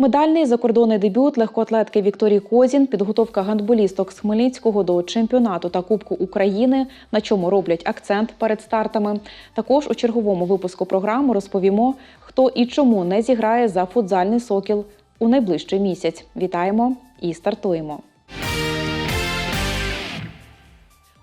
Медальний закордонний дебют легкоатлетки Вікторії Козін, підготовка гандболісток з Хмельницького до чемпіонату та Кубку України, на чому роблять акцент перед стартами. Також у черговому випуску програми розповімо, хто і чому не зіграє за футзальний сокіл у найближчий місяць. Вітаємо і стартуємо.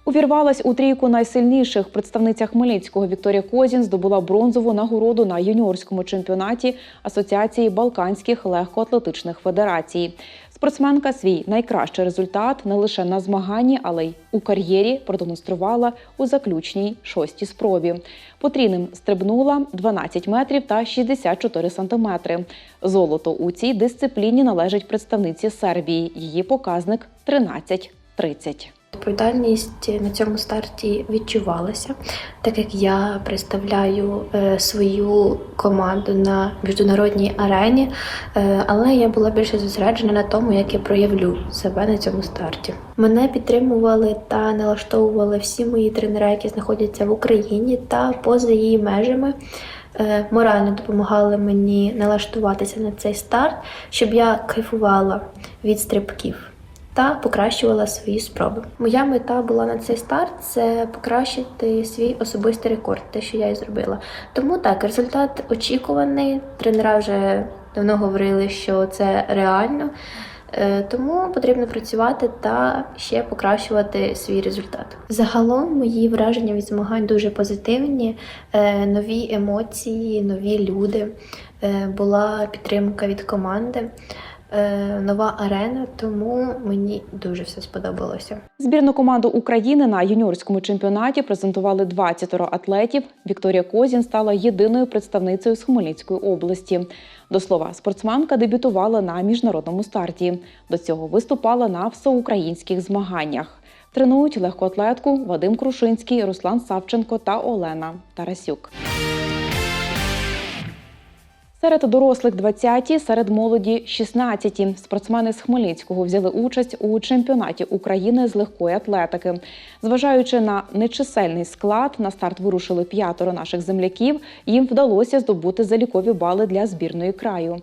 Увірвалась у трійку найсильніших. Представниця Хмельницького Вікторія Козін здобула бронзову нагороду на юніорському чемпіонаті Асоціації Балканських легкоатлетичних федерацій. Спортсменка свій найкращий результат не лише на змаганні, але й у кар'єрі продемонструвала у заключній шостій спробі. Потрійним стрибнула 12 метрів та 64 сантиметри. Золото у цій дисципліні належить представниці Сербії. Її показник 13-30. Відповідальність на цьому старті відчувалася, так як я представляю е, свою команду на міжнародній арені, е, але я була більше зосереджена на тому, як я проявлю себе на цьому старті. Мене підтримували та налаштовували всі мої тренери, які знаходяться в Україні та поза її межами. Е, Морально допомагали мені налаштуватися на цей старт, щоб я кайфувала від стрибків та покращувала свої спроби. Моя мета була на цей старт це покращити свій особистий рекорд, те, що я і зробила. Тому так, результат очікуваний. Тренера вже давно говорили, що це реально. Е, Тому потрібно працювати та ще покращувати свій результат. Загалом мої враження від змагань дуже позитивні, Е, нові емоції, нові люди. Е, Була підтримка від команди нова арена, тому мені дуже все сподобалося. Збірну команду України на юніорському чемпіонаті презентували 20 атлетів. Вікторія Козін стала єдиною представницею з Хмельницької області. До слова, спортсменка дебютувала на міжнародному старті. До цього виступала на всеукраїнських змаганнях. Тренують легкоатлетку Вадим Крушинський, Руслан Савченко та Олена Тарасюк. Серед дорослих 20-ті, серед молоді 16. Спортсмени з Хмельницького взяли участь у чемпіонаті України з легкої атлетики. Зважаючи на нечисельний склад, на старт вирушили п'ятеро наших земляків. Їм вдалося здобути залікові бали для збірної краю.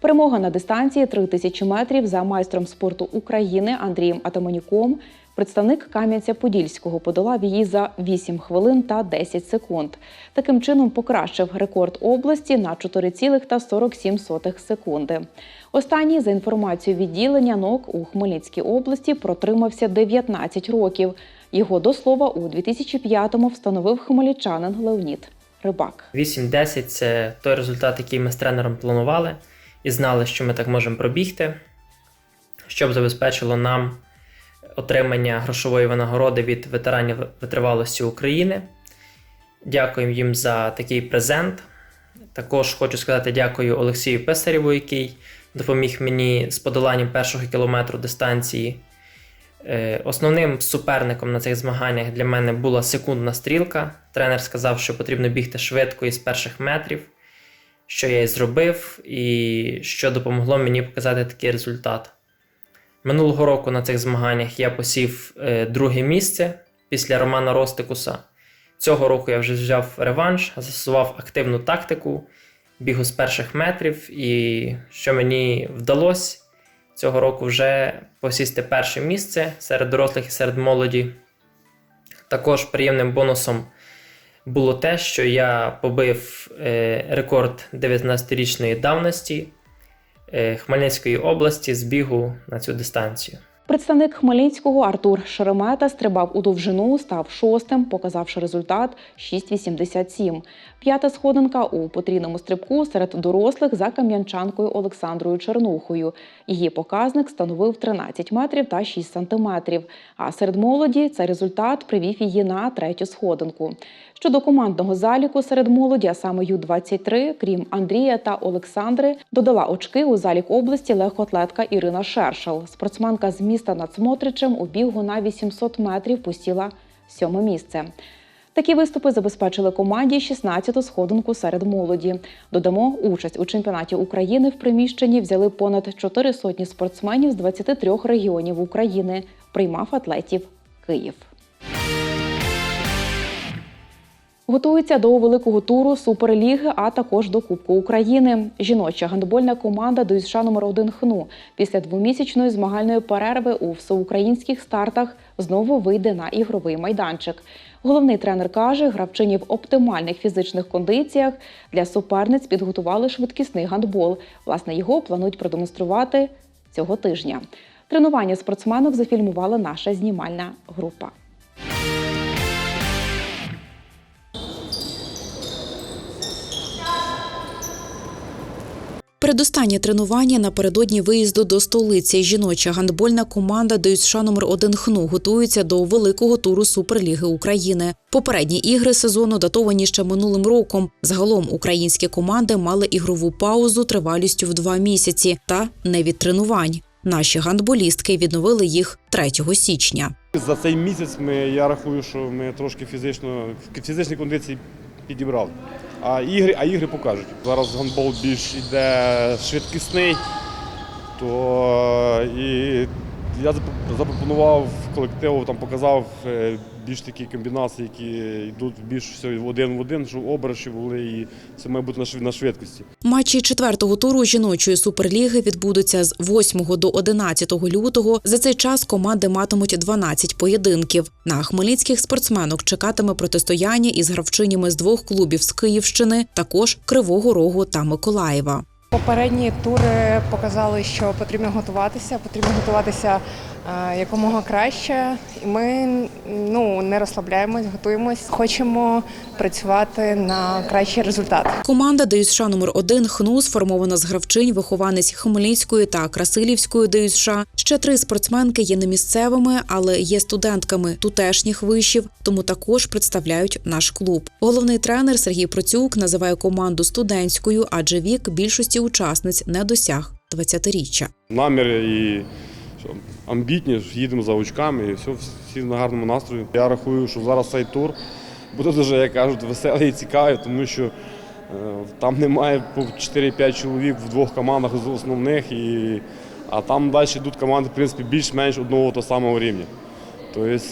Перемога на дистанції 3000 метрів за майстром спорту України Андрієм Атаманюком. Представник Кам'янця-Подільського подолав її за 8 хвилин та 10 секунд. Таким чином покращив рекорд області на 4,47 секунди. Останній, за інформацією відділення НОК у Хмельницькій області, протримався 19 років. Його до слова у 2005-му встановив хмельничанин Леонід Рибак. 8-10 це той результат, який ми з тренером планували і знали, що ми так можемо пробігти, щоб забезпечило нам отримання грошової винагороди від ветеранів витривалості України. Дякуємо їм за такий презент. Також хочу сказати дякую Олексію Писарєву, який допоміг мені з подоланням першого кілометру дистанції. Е, Основним суперником на цих змаганнях для мене була секундна стрілка. Тренер сказав, що потрібно бігти швидко із перших метрів, що я і зробив, і що допомогло мені показати такий результат. Минулого року на цих змаганнях я посів е, друге місце після Романа Ростикуса. Цього року я вже взяв реванш, застосував активну тактику бігу з перших метрів, і що мені вдалося цього року вже посісти перше місце серед дорослих і серед молоді. Також приємним бонусом було те, що я побив е, рекорд 19-річної давності Хмельницької області з бігу на цю дистанцію. Представник Хмельницького Артур Шеремета стрибав у довжину, став шостим, показавши результат 6,87. П'ята сходинка у потрійному стрибку серед дорослих за кам'янчанкою Олександрою Чернухою. Її показник становив 13 метрів та 6 сантиметрів. А серед молоді цей результат привів її на третю сходинку. Щодо командного заліку серед молоді, а саме Ю-23, крім Андрія та Олександри, додала очки у залік області легкоатлетка Ірина Шершал. Спортсменка з міста над Смотричем у бігу на 800 метрів посіла сьоме місце. Такі виступи забезпечили команді 16-ту сходинку серед молоді. Додамо, участь у чемпіонаті України в приміщенні взяли понад 4 сотні спортсменів з 23 регіонів України. Приймав атлетів Київ. Готується до великого туру Суперліги, а також до Кубку України. Жіноча гандбольна команда до ДЮСШ номер 1 ХНУ після двомісячної змагальної перерви у всеукраїнських стартах знову вийде на ігровий майданчик. Головний тренер каже, гравчині в оптимальних фізичних кондиціях для суперниць підготували швидкісний гандбол. Власне, його планують продемонструвати цього тижня. Тренування спортсменок зафільмувала наша знімальна група. Передостаннє тренування напередодні виїзду до столиці. Жіноча гандбольна команда ДЮСШ номер 1 ХНУ готується до великого туру Суперліги України. Попередні ігри сезону датовані ще минулим роком. Загалом українські команди мали ігрову паузу тривалістю в два місяці та не від тренувань. Наші гандболістки відновили їх 3 січня. За цей місяць ми, я рахую, що ми трошки фізично, фізичні кондиції підібрали. А ігри, а ігри покажуть. Зараз гандбол більш йде швидкісний, то і я запропонував колективу, там показав е, більш такі комбінації, які йдуть більш все один в один, щоб обережі були і це має бути на швидкості. Матчі четвертого туру жіночої суперліги відбудуться з 8 до 11 лютого. За цей час команди матимуть 12 поєдинків. На хмельницьких спортсменок чекатиме протистояння із гравчинями з двох клубів з Київщини, також Кривого Рогу та Миколаєва. Попередні тури показали, що потрібно готуватися, потрібно готуватися якомога краще. І ми ну не розслабляємось, готуємось. Хочемо працювати на кращий результат. Команда ДЮСШ номер 1 ХНУ сформована з гравчинь, вихованець Хмельницької та Красилівської ДЮСШ. Ще три спортсменки є не місцевими, але є студентками тутешніх вишів, тому також представляють наш клуб. Головний тренер Сергій Процюк називає команду студентською, адже вік більшості учасниць не досяг 20-річчя. наміри і амбітні, їдемо за очками і все, всі на гарному настрої. Я рахую, що зараз цей тур буде дуже, як кажуть, веселий і цікавий, тому що е, там немає по 4-5 чоловік в двох командах з основних, і, а там далі йдуть команди, в принципі, більш-менш одного того самого рівня. Тобто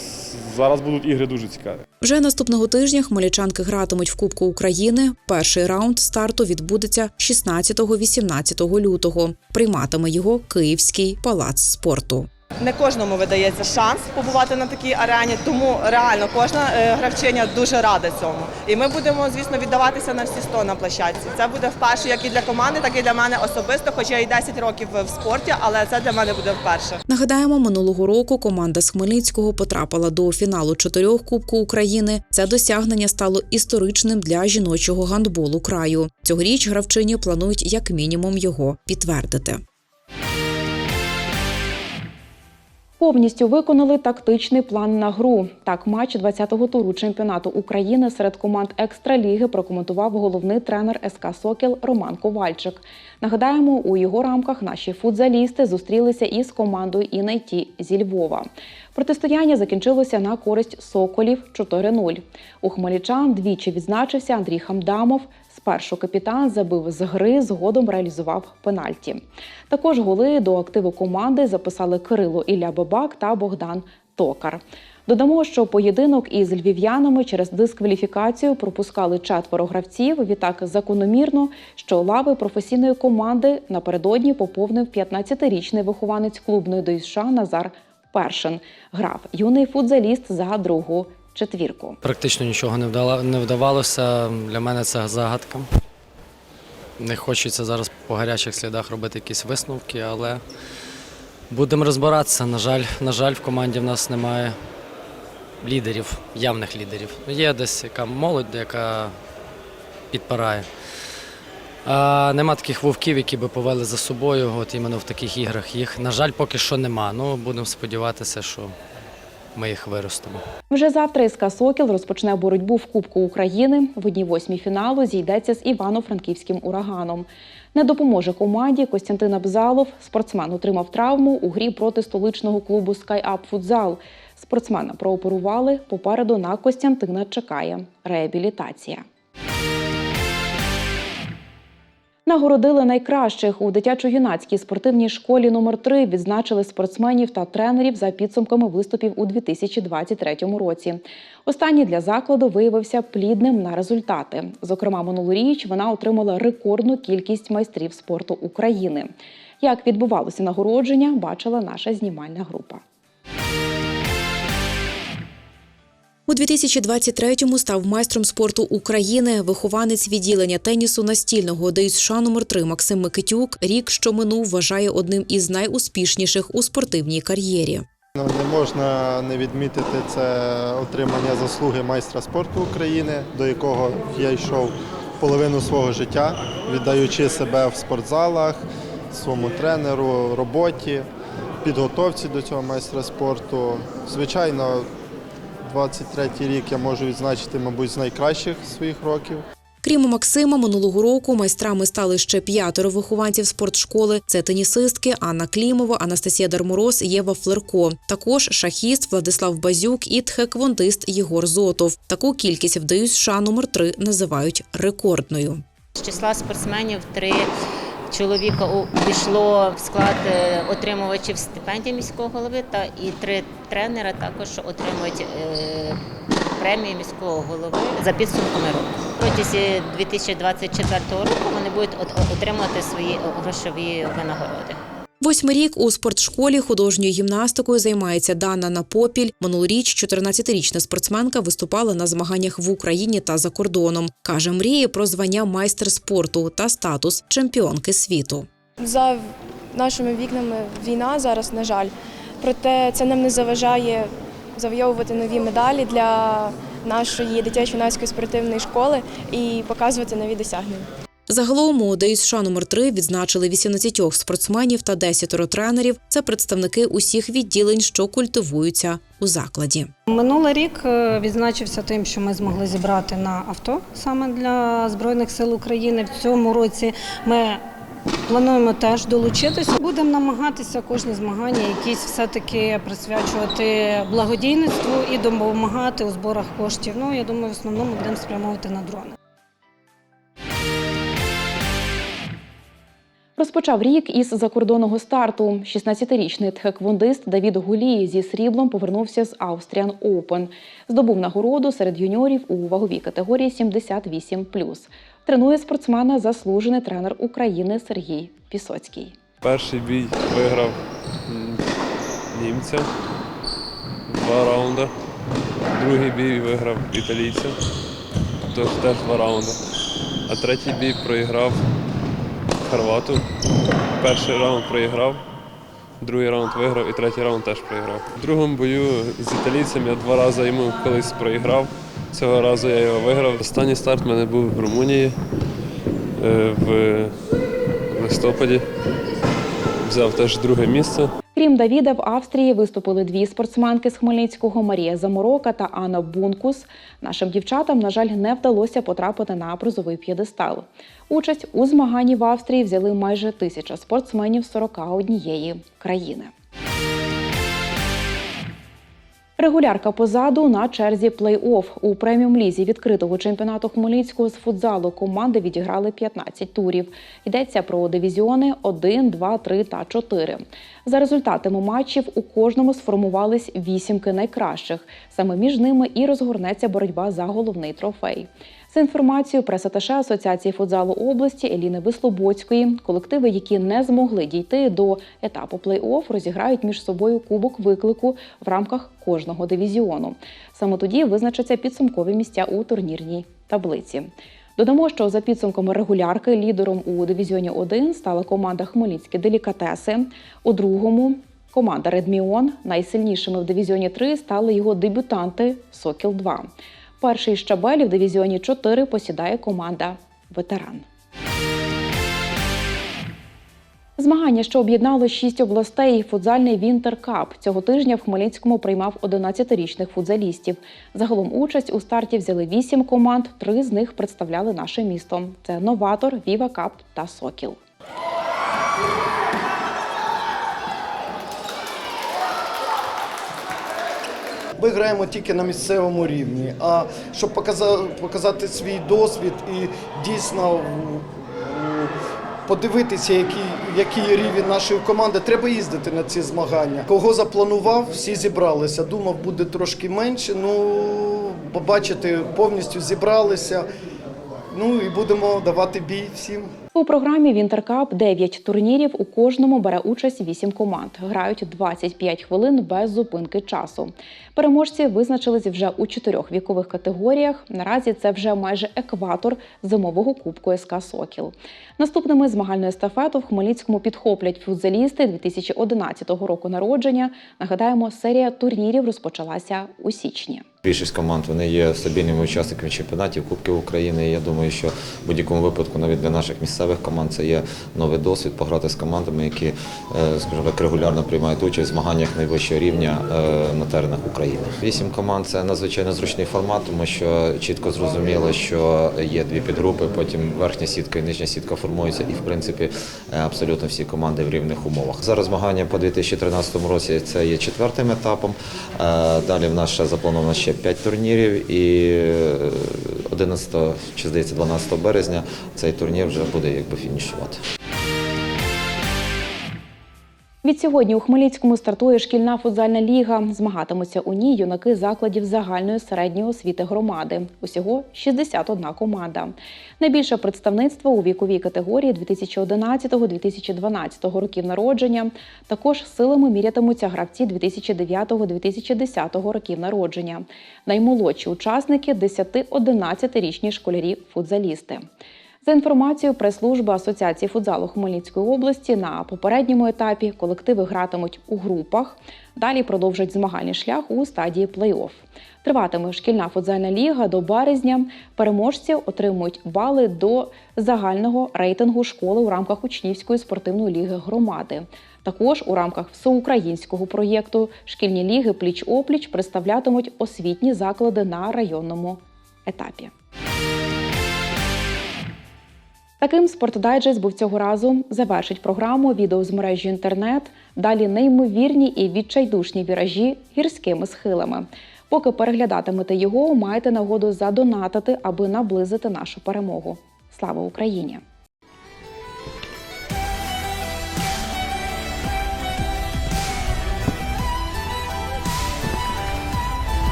зараз будуть ігри дуже цікаві. Вже наступного тижня хмельничанки гратимуть в Кубку України. Перший раунд старту відбудеться 16-18 лютого. Прийматиме його Київський палац спорту. Не кожному видається шанс побувати на такій арені, тому реально кожна е, гравчиня дуже рада цьому. І ми будемо, звісно, віддаватися на всі 100 на площадці. Це буде вперше як і для команди, так і для мене особисто. Хоча я і 10 років в спорті, але це для мене буде вперше. Нагадаємо, минулого року команда з Хмельницького потрапила до фіналу чотирьох Кубку України. Це досягнення стало історичним для жіночого гандболу краю. Цьогоріч гравчині планують як мінімум його підтвердити. Повністю виконали тактичний план на гру. Так, матч 20-го туру чемпіонату України серед команд екстраліги прокоментував головний тренер СК Сокіл Роман Ковальчик. Нагадаємо, у його рамках наші футзалісти зустрілися із командою «Інайті» зі Львова. Протистояння закінчилося на користь Соколів 4-0. У хмельничан двічі відзначився Андрій Хамдамов. Спершу капітан забив з гри, згодом реалізував пенальті. Також голи до активу команди записали Кирило Ілля Бабак та Богдан Токар. Додамо, що поєдинок із львів'янами через дискваліфікацію пропускали четверо гравців. Відтак закономірно, що лави професійної команди напередодні поповнив 15-річний вихованець клубної ДЮСШ Назар Першин. Грав юний футзаліст за другу четвірку. Практично нічого не, вдала, не вдавалося. Для мене це загадка. Не хочеться зараз по гарячих слідах робити якісь висновки, але будемо розбиратися. На жаль, на жаль, в команді в нас немає лідерів, явних лідерів. Ну, Є десь яка молодь, яка підпирає. А нема таких вовків, які би повели за собою, от іменно в таких іграх. Їх, на жаль, поки що нема. Ну, будемо сподіватися, що ми їх виростимо. Вже завтра СК Сокіл розпочне боротьбу в Кубку України. В одній восьмій фіналу зійдеться з Івано-Франківським ураганом. Не допоможе команді Костянтин Абзалов. Спортсмен отримав травму у грі проти столичного клубу SkyUp Футзал. Спортсмена прооперували. Попереду на Костянтина чекає реабілітація. Нагородили найкращих у дитячо-юнацькій спортивній школі номер 3 відзначили спортсменів та тренерів за підсумками виступів у 2023 році. Останній для закладу виявився плідним на результати. Зокрема, минулоріч вона отримала рекордну кількість майстрів спорту України. Як відбувалося нагородження, бачила наша знімальна група. У 2023-му став майстром спорту України, вихованець відділення тенісу настільного ДЮСШ номер 3 Максим Микитюк. Рік, що минув, вважає одним із найуспішніших у спортивній кар'єрі. Ну, Не можна не відмітити це отримання заслуги майстра спорту України, до якого я йшов половину свого життя, віддаючи себе в спортзалах, своєму тренеру, роботі, підготовці до цього майстра спорту. Звичайно, 23-й рік я можу відзначити, мабуть, з найкращих своїх років. Крім Максима, минулого року майстрами стали ще п'ятеро вихованців спортшколи. Це тенісистки Анна Клімова, Анастасія Дармороз, Єва Флерко. Також шахіст Владислав Базюк і тхеквондист Єгор Зотов. Таку кількість в ДЮСШ номер 3 називають рекордною. З числа спортсменів три чоловіка увійшло в склад е, отримувачів стипендії міського голови, та і три тренера також отримують премію міського голови за підсумками року. Протягом 2024 року вони будуть от- отримувати свої грошові винагороди. Восьмий рік у спортшколі художньою гімнастикою займається Дана Напопіль. Минулоріч 14-річна спортсменка виступала на змаганнях в Україні та за кордоном. Каже, мріє про звання майстер спорту та статус чемпіонки світу. За нашими вікнами війна зараз, на жаль. Проте це нам не заважає завойовувати нові медалі для нашої дитячо-юнацької спортивної школи і показувати нові досягнення. Загалом у ДЮСШ номер 3 відзначили 18 спортсменів та 10 тренерів. Це представники усіх відділень, що культивуються у закладі. Минулий рік е, відзначився тим, що ми змогли зібрати на авто саме для Збройних сил України. В цьому році ми плануємо теж долучитися. Будемо намагатися кожні змагання якісь все-таки присвячувати благодійництву і допомагати у зборах коштів. Ну, я думаю, в основному будемо спрямовувати на дрони. Розпочав рік із закордонного старту. 16-річний тхеквондист Давід Гулій зі сріблом повернувся з Austrian Open. Здобув нагороду серед юніорів у ваговій категорії 78+. Тренує спортсмена заслужений тренер України Сергій Пісоцький. Перший бій виграв німця два раунди. Другий бій виграв італійця, тож теж два раунди. А третій бій проіграв хорвату. Перший раунд проіграв, другий раунд виграв і третій раунд теж проіграв. В другому бою з італійцем я два рази йому колись проіграв. Цього разу я його виграв. Останній старт в мене був в Румунії е, в листопаді. Взяв теж друге місце. Крім Давіда, в Австрії виступили дві спортсменки з Хмельницького Марія Заморока та Анна Бункус. Нашим дівчатам, на жаль, не вдалося потрапити на призовий п'єдестал. Участь у змаганні в Австрії взяли майже тисяча спортсменів з 41 країни. Регулярка позаду на черзі плей-офф. У преміум-лізі відкритого чемпіонату Хмельницького з футзалу команди відіграли 15 турів. Йдеться про дивізіони 1, 2, 3 та 4. За результатами матчів у кожному сформувались вісімки найкращих. Саме між ними і розгорнеться боротьба за головний трофей. За інформацією пресаташе Асоціації футзалу області Еліни Вислободської, колективи, які не змогли дійти до етапу плей-офф, розіграють між собою кубок виклику в рамках кожного дивізіону. Саме тоді визначаться підсумкові місця у турнірній таблиці. Додамо, що за підсумками регулярки лідером у дивізіоні 1 стала команда Хмельницькі делікатеси. У другому команда Редміон. Найсильнішими в дивізіоні 3 стали його дебютанти Сокіл 2 Перший щабель в дивізіоні 4 посідає команда Ветеран. Змагання, що об'єднало шість областей, футзальний Вінтер Кап. Цього тижня в Хмельницькому приймав 11-річних футзалістів. Загалом участь у старті взяли вісім команд. Три з них представляли наше місто: це Новатор, Віва Кап та Сокіл. Ми граємо тільки на місцевому рівні. А щоб показа- показати свій досвід і дійсно подивитися, який, який рівень нашої команди. Треба їздити на ці змагання. Кого запланував, всі зібралися. Думав, буде трошки менше. Ну, побачити, повністю зібралися. Ну і будемо давати бій всім. У програмі Вінтеркап 9 турнірів. У кожному бере участь 8 команд. Грають 25 хвилин без зупинки часу. Переможці визначились вже у чотирьох вікових категоріях. Наразі це вже майже екватор зимового кубку СК Сокіл. Наступними змагальну естафету в Хмельницькому підхоплять футзалісти 2011 року народження. Нагадаємо, серія турнірів розпочалася у січні. Більшість команд вони є стабільними учасниками чемпіонатів Кубків України. І я думаю, що в будь-якому випадку, навіть для наших місцевих команд, це є новий досвід пограти з командами, які, е, скажімо регулярно приймають участь в змаганнях найвищого рівня е, на теренах України. Вісім команд це надзвичайно зручний формат, тому що чітко зрозуміло, що є дві підгрупи, потім верхня сітка і нижня сітка формуються, і в принципі е, абсолютно всі команди в рівних умовах. Зараз змагання по 2013 році це є четвертим етапом. Далі в нас ще заплановано ще 5 турнірів, і е, 11 чи здається 12 березня цей турнір вже буде якби фінішувати. Відсьогодні у Хмельницькому стартує шкільна футзальна ліга. Змагатимуться у ній юнаки закладів загальної середньої освіти громади. Усього 61 команда. Найбільше представництво у віковій категорії 2011-2012 років народження. Також силами мірятимуться гравці 2009-2010 років народження. Наймолодші учасники 10-11-річні школярі-футзалісти. За інформацією прес-служби Асоціації футзалу Хмельницької області, на попередньому етапі колективи гратимуть у групах. Далі продовжать змагальний шлях у стадії плей-офф. Триватиме шкільна футзальна ліга до березня. Переможці отримують бали до загального рейтингу школи у рамках учнівської спортивної ліги громади. Також у рамках всеукраїнського проєкту шкільні ліги пліч-опліч представлятимуть освітні заклади на районному етапі. Таким спортдайджест був цього разу. Завершить програму відео з мережі інтернет. Далі неймовірні і відчайдушні віражі гірськими схилами. Поки переглядатимете його, маєте нагоду задонатити, аби наблизити нашу перемогу. Слава Україні!